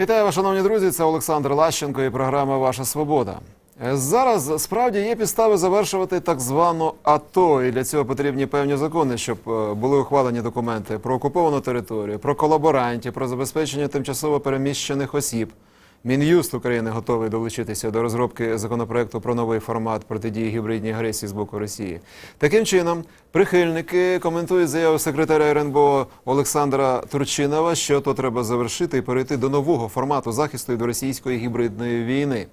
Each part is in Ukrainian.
Вітаю вас, шановні друзі. Це Олександр Лащенко і програма Ваша Свобода. Е, Зараз справді є підстави завершувати так звану АТО, і для цього потрібні певні закони, щоб е, були ухвалені документи про окуповану територію, про колаборантів, про забезпечення тимчасово переміщених осіб. Мін'юст України готовий долучитися до розробки законопроекту про новий формат протидії гібридній агресії з боку Росії. Таким чином, прихильники коментують заяву секретаря РНБО Олександра Турчинова, що то треба завершити і перейти до нового формату захисту від російської гібридної війни.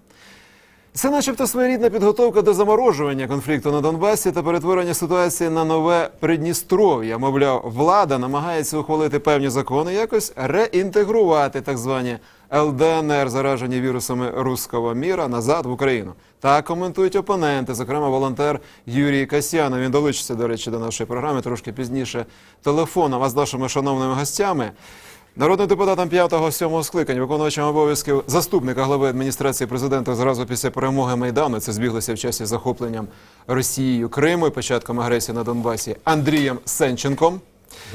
Це, начебто, своєрідна підготовка до заморожування конфлікту на Донбасі та перетворення ситуації на нове Придністров'я. Мовляв, влада намагається ухвалити певні закони, якось реінтегрувати так звані ЛДНР, заражені вірусами руського міра, назад в Україну. Так коментують опоненти, зокрема волонтер Юрій Касьянов. Він долучиться, до речі, до нашої програми трошки пізніше телефоном. А з нашими шановними гостями. Народним депутатом 5-7 скликання, виконувачем обов'язків заступника глави адміністрації президента зразу після перемоги Майдану, це збіглося в часі захопленням Росією Криму і початком агресії на Донбасі Андрієм Сенченком.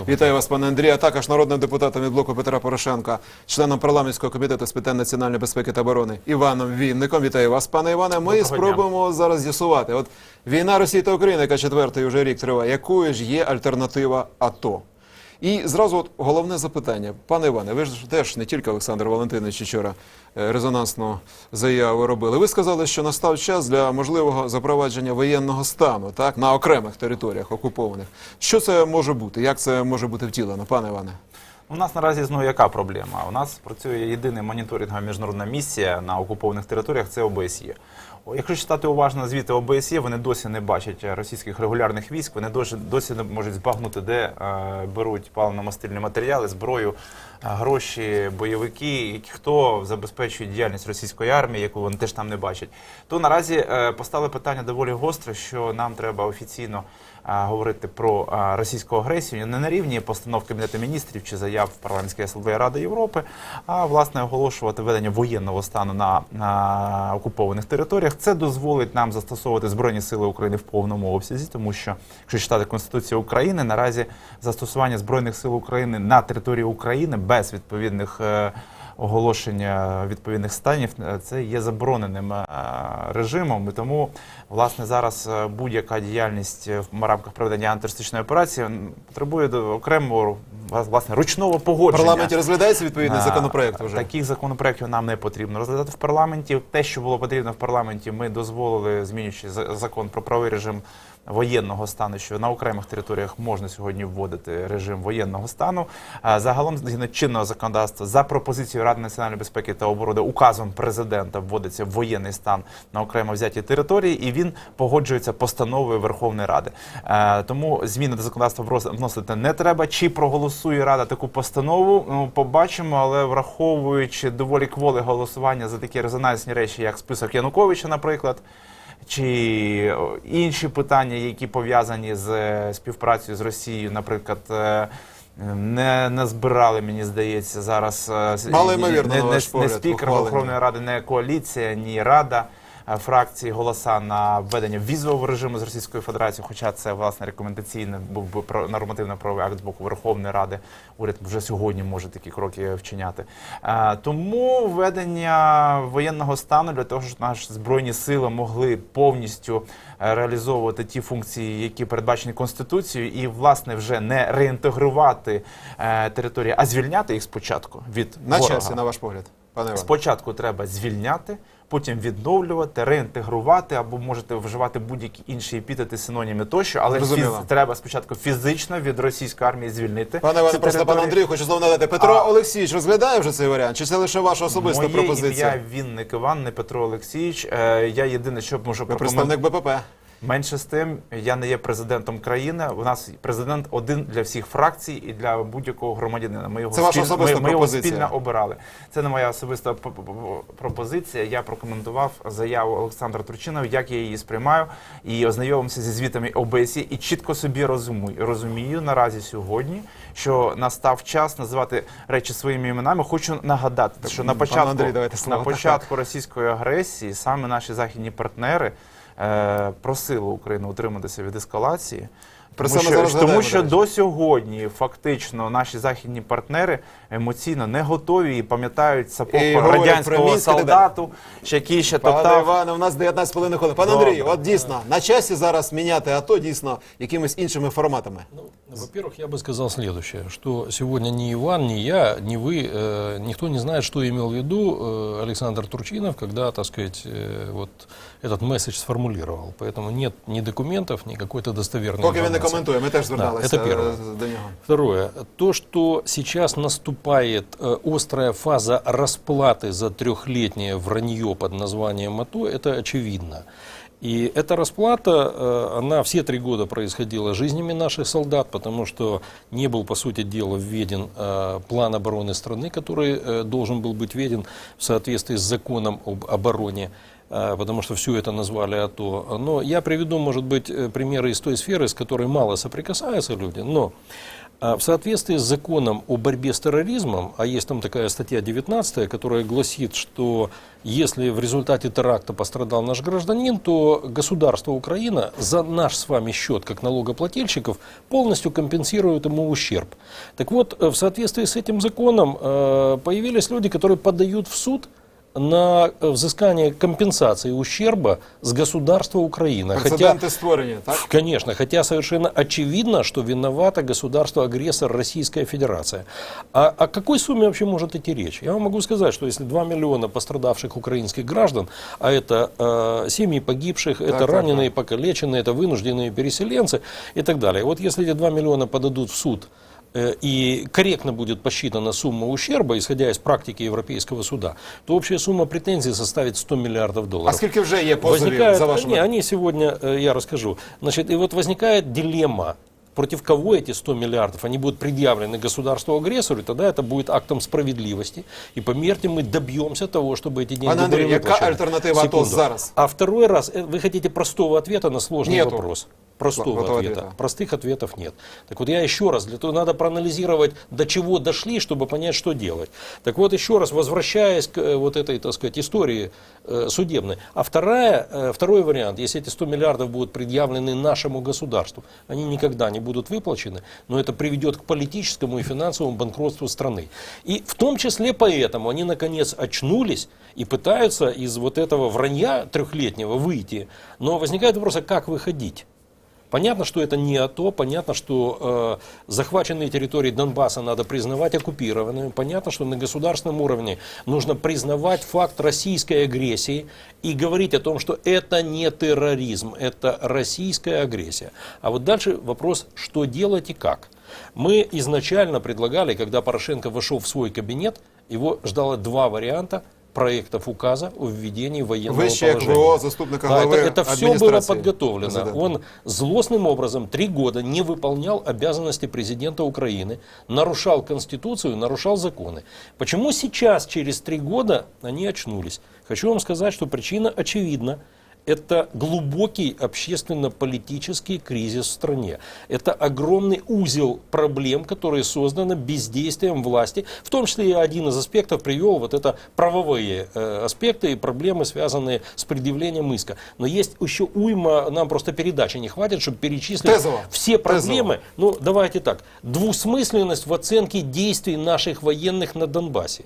Вітаю вас, пане Андрію. А також народним депутатом від блоку Петра Порошенка, членом парламентського комітету з питань національної безпеки та оборони Іваном Вінником. Вітаю вас, пане Іване. Ми Доброго спробуємо зараз з'ясувати. От війна Росії та України, яка четвертий уже рік триває, якою ж є альтернатива АТО? І зразу от головне запитання, пане Іване, ви ж теж не тільки Олександр Валентинович вчора е, резонансну заяву робили. Ви сказали, що настав час для можливого запровадження воєнного стану так на окремих територіях окупованих. Що це може бути? Як це може бути втілено, пане Іване? У нас наразі знову яка проблема? У нас працює єдина моніторингова міжнародна місія на окупованих територіях. Це ОБСЄ. Якщо читати уважно звіти ОБСЄ, вони досі не бачать російських регулярних військ. Вони досі, досі не можуть збагнути, де е, беруть паливно-мастильні матеріали, зброю, е, гроші, бойовики, і хто забезпечує діяльність російської армії, яку вони теж там не бачать. То наразі е, постало питання доволі гостре, що нам треба офіційно е, говорити про е, російську агресію не на рівні постанов Кабінету міністрів чи заяв парламентської асамблеї Ради Європи, а власне оголошувати введення воєнного стану на, на окупованих територіях. Це дозволить нам застосовувати збройні сили України в повному обсязі, тому що якщо читати Конституцію України, наразі застосування збройних сил України на території України без відповідних. Оголошення відповідних станів е, це є забороненим е, режимом, і тому власне зараз е, будь-яка діяльність в рамках проведення антитерористичної операції потребує окремого власне ручного В погодження. парламенті розглядається відповідний законопроект вже. Таких законопроєктів нам не потрібно розглядати в парламенті. Те, що було потрібно в парламенті, ми дозволили, змінюючи за- закон про правовий режим воєнного стану, що на окремих територіях можна сьогодні вводити режим воєнного стану. Загалом, згідно чинного законодавства, за пропозицією Ради національної безпеки та оборони, указом президента вводиться воєнний стан на окремо взятій території, і він погоджується постановою Верховної Ради. Тому зміни до законодавства вносити не треба. Чи проголосує Рада таку постанову? Ну, побачимо, але враховуючи доволі кволе голосування за такі резонансні речі, як список Януковича, наприклад. Чи інші питання, які пов'язані з е, співпрацею з Росією, наприклад, е, не, не збирали, мені здається, зараз мали Мало ймовірно, не, не, не спікер. Верховної Ради, не коаліція, ні Рада е, фракції голоса на введення візового режиму з Російською Федерацією, хоча це власне рекомендаційний був би про- нормативно-правовий акт з боку Верховної Ради. Уряд вже сьогодні може такі кроки вчиняти. Е, Тому введення воєнного стану для того, щоб наші збройні сили могли повністю е, реалізовувати ті функції, які передбачені конституцією, і власне вже не реінтегрувати е, території, а звільняти їх спочатку від На часі, на ваш погляд, пане Іване. Спочатку треба звільняти, потім відновлювати, реінтегрувати або можете вживати будь-які інші епітети, синоніми тощо, але фіз- треба спочатку фізично від російської армії звільнити. Пане Іване, ці просто пане території. Андрію, хочу знову надати. Петро А- Олексійович розглядає вже цей варіант? Чи це лише ваша особиста Моє пропозиція? ім'я Вінник Іван, не Петро Олексійович. Е, Я єдине, що можу Ви прокоментувати. представник БПП. Менше з тим, я не є президентом країни. У нас президент один для всіх фракцій і для будь-якого громадянина. Ми його Це спіль- особиста ми, ми його спільно обирали. Це не моя особиста пропозиція. Я прокоментував заяву Олександра Турчинова, як я її сприймаю, і ознайомився зі звітами ОБСЄ, і чітко собі розумію, розумію наразі сьогодні, що настав час називати речі своїми іменами. Хочу нагадати, що на початку, Андрій, на початку російської агресії саме наші західні партнери е, просили Україну утриматися від ескалації. Про Тому це ми що, зараз тому згадаємо, що до речі. до сьогодні фактично наші західні партнери емоційно не готові і пам'ятають сапог І говорять про радянського Мінськ і так далі. солдату, ще який ще Пане топтав. Іване, у нас 19 хвилин хвилин. Пане Добре. Андрію, от дійсно, на часі зараз міняти АТО дійсно якимись іншими форматами. Ну, во-первых, я бы сказал следующее, что сегодня ни Иван, ни я, ни вы, э, никто не знает, что имел в виду э, Александр Турчинов, когда, так сказать, э, вот этот месседж сформулировал. Поэтому нет ни документов, ни какой-то достоверной Поки він не информации. коментує, ми теж зверталися це перше. е, до нього. Второе. То, что сейчас наступает э, острая фаза расплаты за трехлетнее вранье под названием АТО, это очевидно. И эта расплата, э, она все три года происходила жизнями наших солдат, потому что не был, по сути дела, введен э, план обороны страны, который э, должен был быть введен в соответствии с законом об обороне э, потому что все это назвали АТО. Но я приведу, может быть, э, примеры из той сферы, с которой мало соприкасаются люди, но а, в соответствии с законом о борьбе с терроризмом, а есть там такая статья 19, которая гласит, что если в результате теракта пострадал наш гражданин, то государство Украина за наш с вами счет, как налогоплательщиков, полностью компенсирует ему ущерб. Так вот, э, в соответствии с этим законом э, появились люди, которые подают в суд на э, взыскание компенсации ущерба с государства Украина. Хотя, Прецеденти створені, так? Конечно, хотя совершенно очевидно, что виновато государство-агрессор Российская Федерация. А о какой сумме вообще может идти речь? Я вам могу сказать, что если 2 миллиона пострадавших украинских граждан, а это э, семьи погибших, это так, раненые, покалеченные, это вынужденные переселенцы и так далее. Вот если эти 2 миллиона подадут в суд э, и корректно будет посчитана сумма ущерба, исходя из практики Европейского суда, то общая сумма претензий составит 100 миллиардов долларов. А скільки вже є позовів Возникает, за вашими? не, они сегодня, э, я расскажу. Значит, и вот возникает дилемма. Против кого эти 100 миллиардов? Они будут предъявлены государству-агрессору, и тогда это будет актом справедливости. И поверьте, мы добьемся того, чтобы эти деньги Пане Андрій, были яка выплачены. альтернатива АТО Секунду. зараз? А второй раз, э, вы хотите простого ответа на сложный Нету. вопрос? Простого ответа. ответа. Простых ответов нет. Так вот я еще раз, для того надо проанализировать, до чего дошли, чтобы понять, что делать. Так вот еще раз, возвращаясь к э, вот этой, так сказать, истории э, судебной. А вторая, э, второй вариант, если эти 100 миллиардов будут предъявлены нашему государству, они никогда не будут выплачены, но это приведет к политическому и финансовому банкротству страны. И в том числе поэтому они наконец очнулись и пытаются из вот этого вранья трехлетнего выйти. Но возникает вопрос, а как выходить? Понятно, что это не АТО, понятно, что э, захваченные территории Донбасса надо признавать оккупированными, понятно, что на государственном уровне нужно признавать факт российской агрессии и говорить о том, что это не терроризм, это российская агрессия. А вот дальше вопрос, что делать и как. Мы изначально предлагали, когда Порошенко вошел в свой кабинет, его ждало два варианта проектов указа о введении военного Ви ще як положения. ВО, заступника Да, глави это, это все было адміністрації подготовлено. президента. Он злостным образом три года не выполнял обязанности президента Украины, нарушал Конституцию, нарушал законы. Почему сейчас, через три года, они очнулись? Хочу вам сказать, что причина очевидна. Это глубокий общественно-политический кризис в стране. Это огромный узел проблем, которые созданы бездействием власти. В том числе и один из аспектов привел вот это правовые э, аспекты и проблемы, связанные с предъявлением иска. Но есть еще уйма, нам просто передачи не хватит, чтобы перечислить Тезово. все Тезово. проблемы. Ну, давайте так. Двусмысленность в оценке действий наших военных на Донбассе.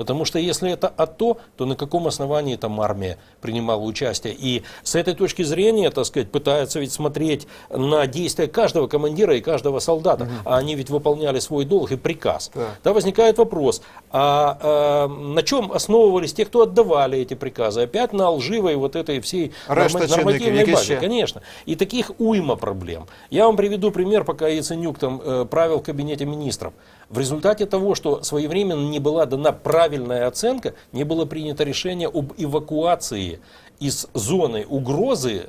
Потому что если это АТО, то на каком основании там армия принимала участие? И с этой точки зрения, так сказать, пытаются ведь смотреть на действия каждого командира и каждого солдата. А они ведь выполняли свой долг и приказ. Да. Да, возникает вопрос, а, э, на чем основывались те, кто отдавали эти приказы? Опять на лживой вот этой всей Решта норма- чинників, нормативной базе. ще? Конечно. И таких уйма проблем. Я вам приведу пример, пока Яценюк там э, правил в кабинете министров. В результате того, что своевременно не была дана правильная оценка, не было принято решение об эвакуации из зоны угрозы э,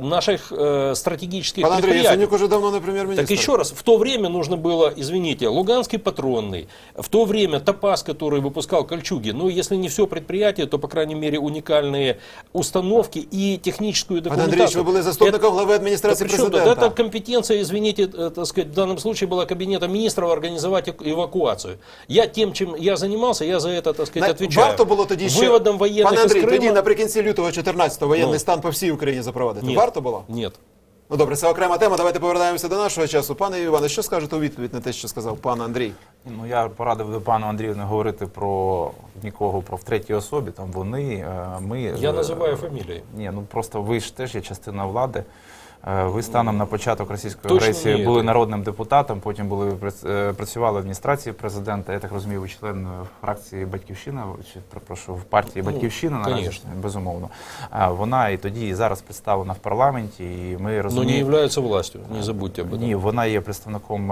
наших э, стратегических Пан Андрій, предприятий. Яценюк уже давно не прем'єр-міністр. Так еще раз, в то время нужно было, извините, Луганский патронный, в то время Топас, который выпускал Кольчуги, ну, если не все предприятие, то, по крайней мере, уникальные установки и техническую Пане документацию. Андрійович, ви були заступником глави Да адміністрації при чем тут? президента. Это компетенция, извините, э, так сказать, в данном случае была кабинета министров организовать эк- эвакуацию. Я тем, чем я занимался, я за это, так сказать, На- отвечаю. Варто було тоді ще, Выводом военных пане Андрій, из Крыма... тоді наприкінці лютого 14-го воєнний Ну. стан по всій Україні Запровадити. Ні. Варто було? Ні. Ну добре, це окрема тема. Давайте повернемося до нашого часу. Пане Іване, що скажете у відповідь на те, що сказав пан Андрій? Ну я порадив би пану Андрію не говорити про нікого про в третій особі. Там вони, е, ми. Я називаю фамілії. Ні, ну просто ви ж теж є частина влади. Е, Ви станом на початок російської Точно агресії ні, були народним депутатом, потім були е, працювали в адміністрації президента. Я так розумію, ви член е, фракції Батьківщина чи перепрошую в партії Ну, Батьківщина наразі конечно. безумовно. Вона і тоді і зараз представлена в парламенті, і ми Но не розуміємо. является властью, не забудьте об этом. Ні, вона є представником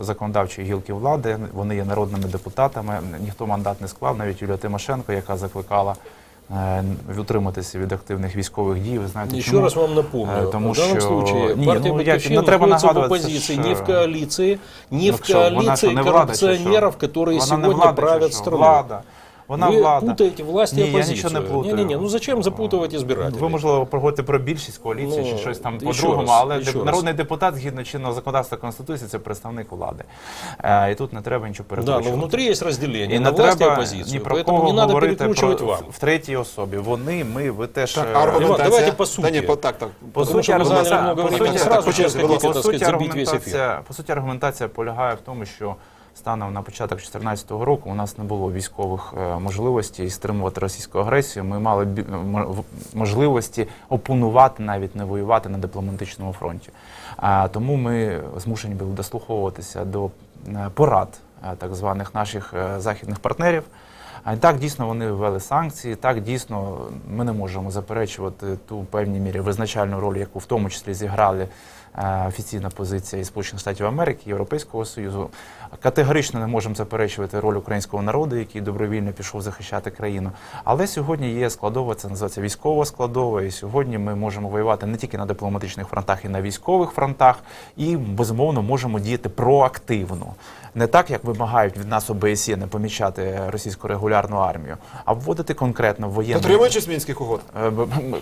законодавчої гілки влади. Вони є народними депутатами. Ніхто мандат не склав. Навіть Юлія Тимошенко, яка закликала утриматися від активних військових дій. Ви знаєте, Еще чому? раз вам напомню, Е, тому в що- случае Ні, ну, як- не треба в нагадувати, оппозиции, ж, не в коаліції, не Ну, в коаліції корупціонерів, які сьогодні правлять що? сегодня влада, чи правят що? страной. Влада. Вона Вы влада. путаете власть Ні, и я оппозицию. нічого не плутаю. Не-не-не, ну зачем запутывать избирателей? Ви можливо проговорите про більшість коаліції Ну, чи щось там ще по-другому, раз, але ще деп- раз. народний депутат згідно чинного законодавства конституції це представник влади. Е, і тут не треба нічого Да, перекручувати. но внутри есть разделение І на не власть и треба оппозицию. ні про Поэтому кого не надо говорити про, перекручивать вам. в третій особі. Вони, ми, ви теж. Так, е, аргументація. давайте по суті. Та ні, по, так, так. По Потому суті, что мы заняли аргументація- много по времени. суті, Сразу так, сейчас будь хотите, ласка. так по сказать, суті, забить весь эфир. аргументація, по суті, аргументація полягає в тому, що станом на початок 2014 року у нас не було військових е, можливостей стримувати російську агресію. Ми мали в- можливості опонувати, навіть не воювати на дипломатичному фронті. Тому ми змушені були дослуховуватися до е, порад е, так званих наших е, західних партнерів. А так дійсно вони ввели санкції. Так дійсно ми не можемо заперечувати ту певній мірі визначальну роль, яку в тому числі зіграли е, офіційна позиція і Сполучених Штатів Америки, Європейського Союзу. Категорично не можемо заперечувати роль українського народу, який добровільно пішов захищати країну. Але сьогодні є складова, це називається військова складова. І сьогодні ми можемо воювати не тільки на дипломатичних фронтах, і на військових фронтах, і безумовно можемо діяти проактивно. Не так, як вимагають від нас ОБСЄ не помічати російську регулярну армію, а вводити конкретно воєнну Дотримуючись мінських угод. Е,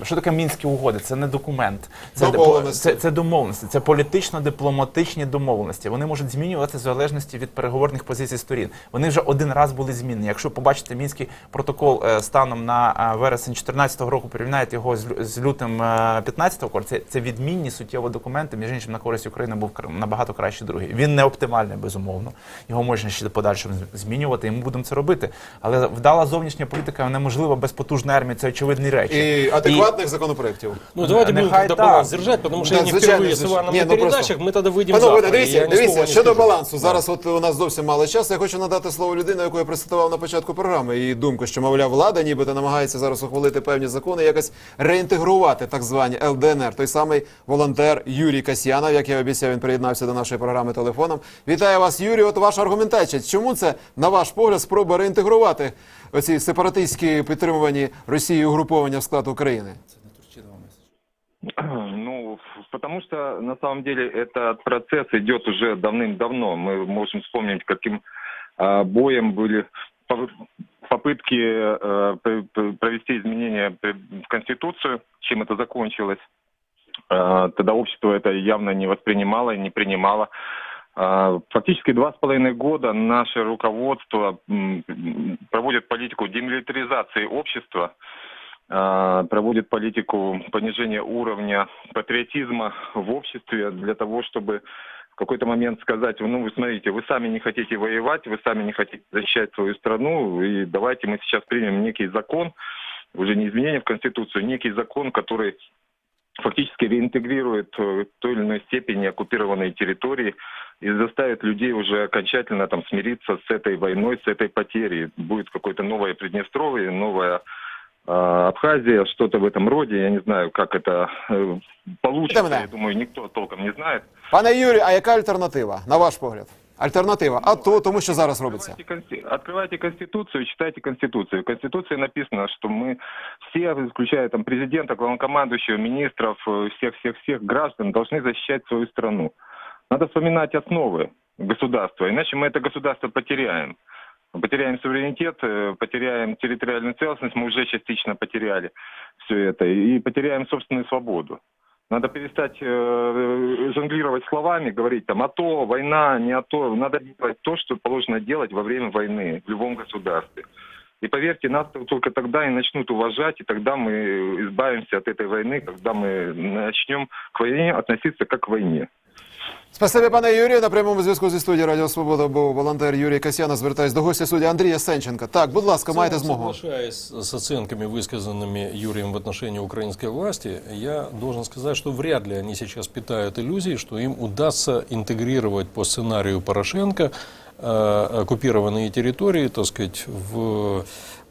Що таке мінські угоди? Це не документ, це це, це домовленості, це політично-дипломатичні домовленості. Вони можуть змінюватися в залежності від переговорних позицій сторін. Вони вже один раз були змінені. Якщо побачите мінський протокол е, станом на е, вересень 2014 року, порівняєте його з, лю- з лютим 2015 року, це, це відмінні суттєво документи. Між іншим на користь України був набагато кращий другий. Він не оптимальний, безумовно. Його можна ще подальше змінювати, і ми будемо це робити. Але вдала зовнішня політика неможлива без потужної армії. Це очевидні речі. І адекватних законопроєктів. Ну, давайте будем Нехай тогда так. баланс держать, потому что Да, я не впервые с Иваном Ні, на ну передачах, мы тогда выйдем Панове, завтра. дивіться, дивіться, щодо балансу. Зараз от у нас зовсім мало часу. Я хочу надати слово людині, яку я процитував на початку програми. Її думку, що, мовляв, влада нібито намагається зараз ухвалити певні закони, якось реінтегрувати так звані ЛДНР. Той самий волонтер Юрій Касьянов, як я обіцяв, він приєднався до нашої програми телефоном. Вітаю вас, Юрій. От ваша аргументація. Чому це, на ваш погляд, спроба реінтегрувати оці сепаратистські підтримувані Росією угруповання в склад України? Ну, потому что на самом деле этот процесс идет уже давным-давно. Мы можем вспомнить, каким а, боем были попытки э, пр- пр- провести изменения в Конституцию, чем это закончилось. А, Тогда общество это явно не воспринимало и не принимало. Фактически два с половиной года наше руководство проводит политику демилитаризации общества, проводит политику понижения уровня патриотизма в обществе для того, чтобы в какой-то момент сказать, ну вы смотрите, вы сами не хотите воевать, вы сами не хотите защищать свою страну, и давайте мы сейчас примем некий закон, уже не изменение в Конституцию, некий закон, который фактически реинтегрирует э, в той или иной степени оккупированные территории и заставит людей уже окончательно там смириться с этой войной, с этой потерей. Будет какое-то новое Приднестровье, новая э, Абхазия, что-то в этом роде. Я не знаю, как это э, получится. Да-да. Я думаю, никто толком не знает. Пане Юрію, а яка альтернатива, на ваш погляд? Альтернатива, а то тому, що зараз робиться. Открывайте, консти- открывайте Конституцию, читайте Конституцию. В Конституции написано, что мы все, включая там президента, главнокомандующего, министров, э, всех-всех-всех граждан, должны защищать свою страну. Надо вспоминать основы государства, иначе мы это государство потеряем. Потеряем суверенитет, э, потеряем территориальную целостность, мы уже частично потеряли все это, и потеряем собственную свободу. Надо перестать э, жонглировать словами, говорить там АТО, война, не АТО. Надо делать то, что положено делать во время войны в любом государстве. И поверьте, нас только тогда и начнут уважать, и тогда мы избавимся от этой войны, когда мы начнем к войне относиться как к войне. Спасибі, пане Юрію. На прямому зв'язку зі студії Радіо Свобода був волонтер Юрій Касьяна. Звертаюсь до гостя судді Андрія Сенченка. Так, будь ласка, В маєте целом, змогу. Соглашаясь с оценками, высказанными Юрием в отношении украинской власти, я должен сказать, что вряд ли они сейчас питают иллюзии, что им удастся интегрировать по сценарию Порошенко э, оккупированные территории, так сказать, в,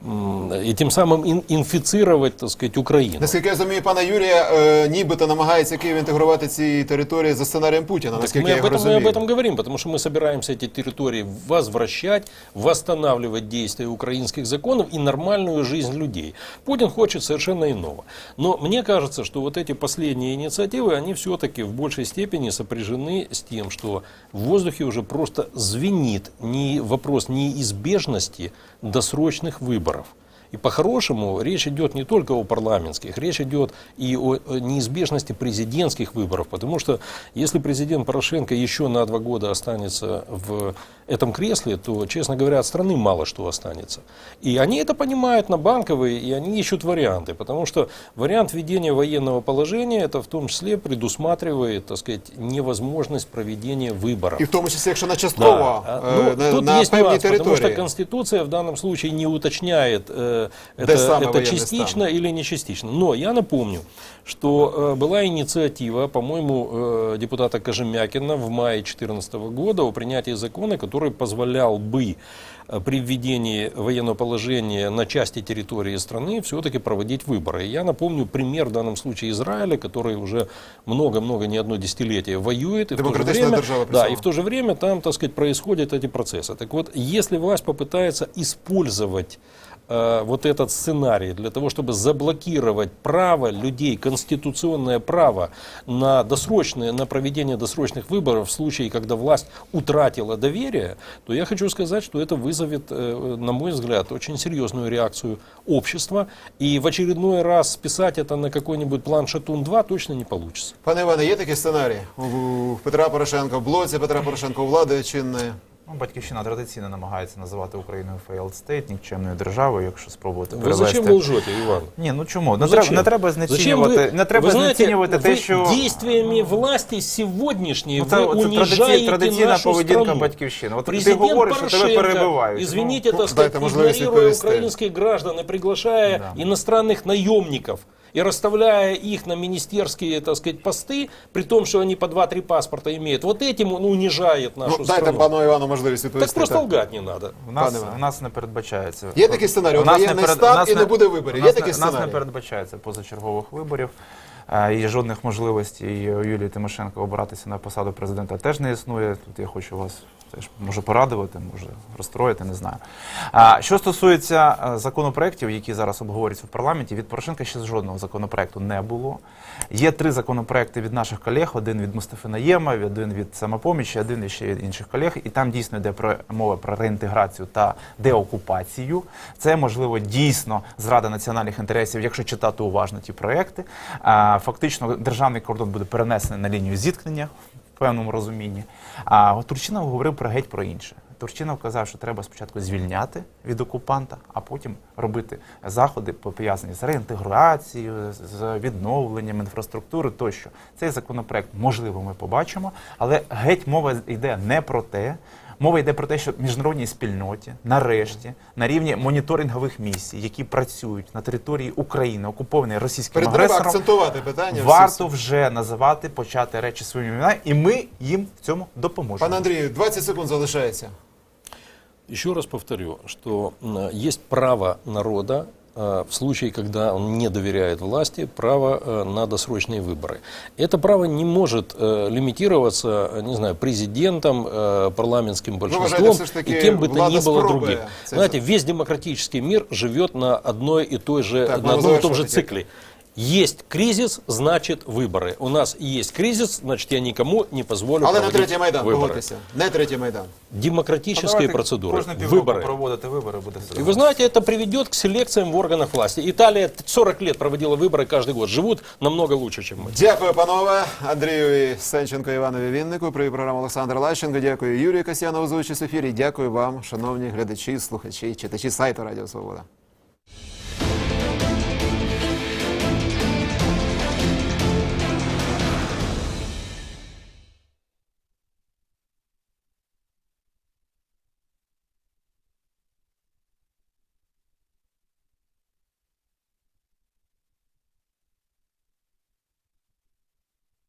м, и тем самым ин- инфицировать, так сказать, Украину. Наскільки я розумію, пана Юрія, е, нібито намагається Київ інтегрувати ці території за сценарієм Путіна. Так Наскільки мы я об, його этом, мы розумію. об этом говорим, потому что мы собираемся эти территории возвращать, восстанавливать действия украинских законов и нормальную жизнь людей. Путин хочет совершенно иного. Но мне кажется, что вот эти последние инициативы, они все-таки в большей степени сопряжены с тем, что в воздухе уже просто звенит не вопрос неизбежности досрочных выборов. И по-хорошему речь идет не только о парламентских, речь идет и о о неизбежности президентских выборов. Потому что если президент Порошенко еще на два года останется в этом кресле, то, честно говоря, от страны мало что останется. И они это понимают на банковые, и они ищут варианты. Потому что вариант введения военного положения, это в том числе предусматривает, так сказать, невозможность проведения выборов. І в тому числі, якщо на частково Да. е, Ну, на, тут на есть певній нюанс, потому что території. Конституция в данном случае не уточняет, э, Да это, самый это военный частично или не частично. Но я напомню, что э, была инициатива, по-моему, э, депутата Кожемякина в мае 2014 года о принятии закона, который позволял бы э, при введении военного положения на части территории страны все-таки проводить выборы. И я напомню пример в данном случае Израиля, который уже много-много, не одно десятилетие воюет. И в то же время, да, и в то же время там, так сказать, происходят эти процессы. Так вот, если власть попытается использовать э, вот этот сценарий для того, чтобы заблокировать право людей, конституционное право на досрочное, на проведение досрочных выборов в случае, когда власть утратила доверие, то я хочу сказать, что это вызовет, э, на мой взгляд, очень серьезную реакцию общества. И в очередной раз списать это на какой-нибудь план Шатун-2 точно не получится. Пане Іване, є такі сценарії у Петра Порошенка, в блоці Петра Порошенка, у влади чинної? Ну, Батьківщина традиційно намагається називати Україну failed state, нікчемною державою, якщо спробувати Вы зачем вы лжете, Иван? Ні, ну чому? Не Зачем? треба, не треба Зачем знецінювати, вы, не треба вы знаете, знецінювати те, вы що действиями власти сегодняшней Ну, це, вы це традицій- унижаете традиційна нашу поведінка страну. батьківщини. От ти Президент говориш, що тебе Порошенко, перебивають. извините, Ну, так сказать, дайте можливість игнорируя відповісти. украинских граждан и приглашая иностранных наемников и расставляя их на министерские, так сказать, посты, при том, что они по 2-3 паспорта имеют, вот этим он унижает нашу Ну, дайте страну. пану Івану можливість Так просто лгать не надо. У нас, у нас не передбачається. Є такий сценарій? У нас воєнний перед- стан нас і не буде виборів. у Є нас такий не- У нас не передбачається позачергових виборів. е, І жодних можливостей у Юлії Тимошенко обиратися на посаду президента теж не існує. Тут я хочу вас теж може порадувати, може розстроїти, не знаю. А що стосується е, законопроєктів, які зараз обговорюються в парламенті, від Порошенка ще жодного законопроекту не було. Є три законопроекти від наших колег: один від Мустафи Наєма, один від самопомічі, один ще від інших колег. І там дійсно йде про мова про реінтеграцію та деокупацію. Це можливо дійсно зрада національних інтересів, якщо читати уважно ті проекти. А, Фактично, державний кордон буде перенесений на лінію зіткнення певному розумінні. А Турчинов говорив про геть про інше. Турчинов казав, що треба спочатку звільняти від окупанта, а потім робити заходи пов'язані з реінтеграцією, з відновленням інфраструктури тощо. Цей законопроект можливо ми побачимо, але геть мова йде не про те. Мова йде про те, що міжнародній спільноті нарешті на рівні моніторингових місій, які працюють на території України, окупованої російським Перед треба агресором, акцентувати питання. варто вже називати, почати речі своїми іменами, і ми їм в цьому допоможемо. Пане Андрію, 20 секунд залишається. Еще раз повторю, что есть право народа в случае, когда он не доверяет власти, право э, на досрочные выборы. Это право не может э, лимитироваться, э, не знаю, президентом, э, парламентским большинством вважаєте, все ж таки, и кем бы то влада ни было спробує другим. це Знаете, весь демократический мир живет на одной и той же, Так, на ну, одном и том же завершуйте. цикле. Есть кризис, значит выборы. У нас есть кризис, значит я никому не позволю Але не проводить третій майдан, выборы. погодьтеся. Не третій майдан. Демократические процедуры, Кожне півроку выборы. проводити вибори буде все. И вы знаете, это приведет к селекциям в органах власти. Италия 40 лет проводила выборы каждый год. Живут намного лучше, чем мы. Дякую, панове. Андрію Сенченко, Іванові Віннику. Привів програму Олександр Лащенко. Дякую Юрію Касьянову за участь в ефірі. Дякую вам, шановні глядачі, слухачі, читачі сайту Радіо Свобода.